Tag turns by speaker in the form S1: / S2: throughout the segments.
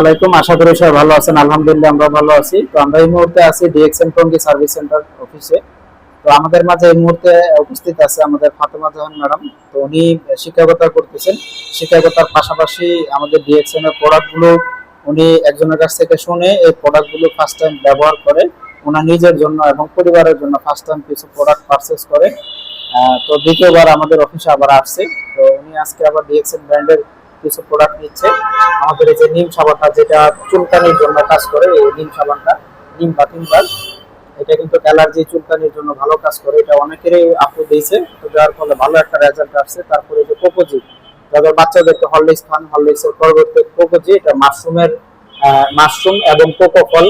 S1: আলাইকুম। আশা করি সবাই ভালো আছেন। আলহামদুলিল্লাহ, আমরা ভালো আছি। তো আমরা এই মুহূর্তে আছি টঙ্গি সার্ভিস সেন্টার অফিসে। তো আমাদের মাঝে এই মুহূর্তে উপস্থিত আছে আমাদের ফাতেমা জাহান ম্যাডাম। তো উনি শিক্ষকতা করতেছেন। শিক্ষকতার পাশাপাশি আমাদের এর প্রোডাক্টগুলো উনি একজনের কাছ থেকে শুনে এই প্রোডাক্টগুলো ফার্স্ট টাইম ব্যবহার করে। ওনার নিজের জন্য এবং পরিবারের জন্য ফার্স্ট টাইম কিছু প্রোডাক্ট পারচেস করে। তো দ্বিতীয়বার আমাদের অফিসে আবার আসছে। তো উনি আজকে আবার ডিএক্সএন ব্র্যান্ডের কিছু প্রোডাক্ট নিচ্ছে। আমাদের এই যে নিম সাবানটা যেটা চুলকানির জন্য কাজ করে, এই নিম সাবানটা, নিম বা তিনবার এটা কিন্তু অ্যালার্জি, চুলকানির জন্য ভালো কাজ করে। এটা অনেকেরই আপু দিয়েছে, তো যার ফলে ভালো একটা রেজাল্ট আসছে। তারপরে যে কোকোজি, যাদের বাচ্চাদেরকে হরলিক্স খান হরলিক্স এর পরবর্তী কোকোজি, এটা মাশরুমের মাশরুম এবং কোকো ফল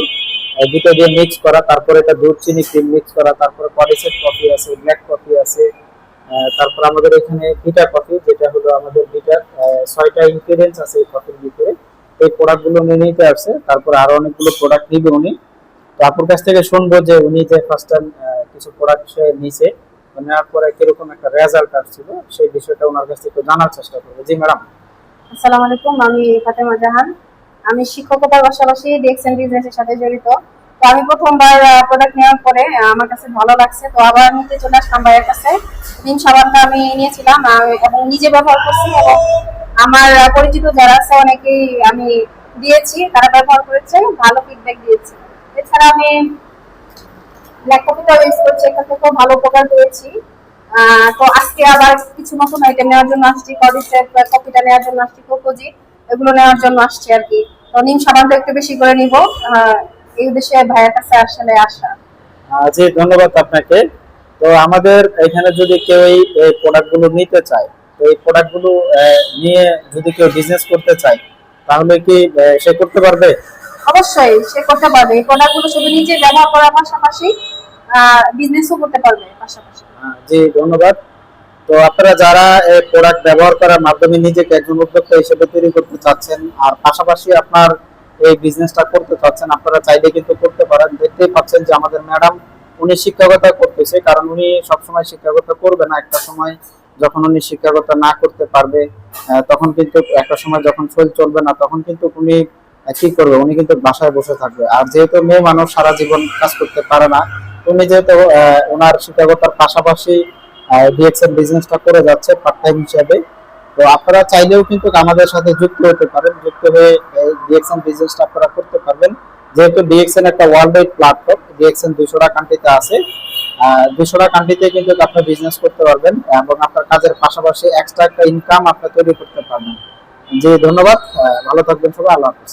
S1: দুটো দিয়ে মিক্স করা। তারপরে এটা দুধ, চিনি ক্রিম মিক্স করা। তারপরে কডিসেট কফি আছে ব্ল্যাক কফি আছে তারপর আমাদের এখানে বিটার কফি যেটা হলো আমাদের ছয়টা আছে এই কফির ভিতরে। এই প্রোডাক্টগুলো উনি নিতে আসছে, তারপর অনেকগুলো প্রোডাক্ট নিবে উনি। তো আপুর কাছ থেকে শুনব যে উনি যে ফার্স্ট টাইম কিছু প্রোডাক্ট সে নিছে নেওয়ার পরে কীরকম একটা রেজাল্ট আসছিল, সেই বিষয়টা ওনার কাছ থেকে জানার চেষ্টা করব। জি ম্যাডাম
S2: আসসালামু আলাইকুম, আমি ফাতেমা জাহান। আমি শিক্ষকতার পাশাপাশি বিজনেসের সাথে জড়িত। আমি প্রথমবার প্রোডাক্ট নেওয়ার পরে আমার কাছে ভালো লাগছে। তো আবার নিতে চলে আসলাম ভাইয়ের কাছে। সাবানটা আমি নিয়েছিলাম এবং নিজে ব্যবহার করছি আমার পরিচিত যারা আছে, অনেকেই আমি দিয়েছি, তারা ব্যবহার করেছে, ভালো ফিডব্যাক এছাড়া আমি ব্ল্যাক কফিটাও ইউজ করছি, এখান থেকেও ভালো উপকার পেয়েছি। তো আজকে আবার কিছু নতুন আইটেম নেওয়ার জন্য আসছি কডিসেট কফিটা নেওয়ার জন্য আসছি কোকোজি এগুলো নেওয়ার জন্য আসছি আর কি। তো নিম সাবানটা একটু বেশি করে নিব। এই উদ্দেশ্যে ভাইয়ের কাছে আসলে আসা।
S1: জি ধন্যবাদ আপনাকে। তো আমাদের এখানে যদি কেউ এই প্রোডাক্টগুলো নিতে চায় তো এই প্রোডাক্টগুলো আহ, নিয়ে যদি কেউ বিজনেস করতে চায় তাহলে কি সে করতে পারবে?
S2: অবশ্যই সে করতে পারবে। এই প্রোডাক্টগুলো শুধু নিজে ব্যবহার করার পাশাপাশি বিজনেসও করতে পারবে পাশাপাশি।
S1: জি ধন্যবাদ। তো আপনারা যারা এই প্রোডাক্ট ব্যবহার করার মাধ্যমে নিজেকে একজন উদ্যোক্তা হিসেবে তৈরি করতে চাচ্ছেন আর পাশাপাশি আপনার এই বিজনেসটা করতে চাচ্ছেন, আপনারা চাইলে কিন্তু করতে পারেন। দেখতেই পাচ্ছেন যে আমাদের ম্যাডাম উনি শিক্ষকতা করতেছে, কারণ উনি সবসময় শিক্ষকতা করবে না। একটা সময় যখন উনি শিক্ষকতা না করতে পারবে তখন কিন্তু একটা সময় যখন শরীর চলবে না, তখন কিন্তু উনি কি করবে? উনি কিন্তু বাসায় বসে থাকবে। আর যেহেতু মেয়ে মানুষ সারা জীবন কাজ করতে পারে না, উনি যেহেতু ওনার শিক্ষকতার পাশাপাশি ডিএক্সএন বিজনেসটা করে যাচ্ছে পার্ট টাইম হিসেবে। তো আপনারা চাইলেও কিন্তু আমাদের সাথে যুক্ত হতে পারেন, যুক্ত হয়ে ডিএক্সএন বিজনেসটা আপনারা করতে পারবেন। যেহেতু ডিএক্সএন একটা ওয়ার্ল্ড ওয়াইড প্ল্যাটফর্ম ডিএক্সএন দুশোটা কান্ট্রিতে আছে দুশোটা কান্ট্রিতে কিন্তু আপনি বিজনেস করতে পারবেন এবং আপনার কাজের পাশাপাশি এক্সট্রা একটা ইনকাম আপনি তৈরি করতে পারবেন। জি, ধন্যবাদ। ভালো থাকবেন সবাই, আল্লাহ হাফিজ।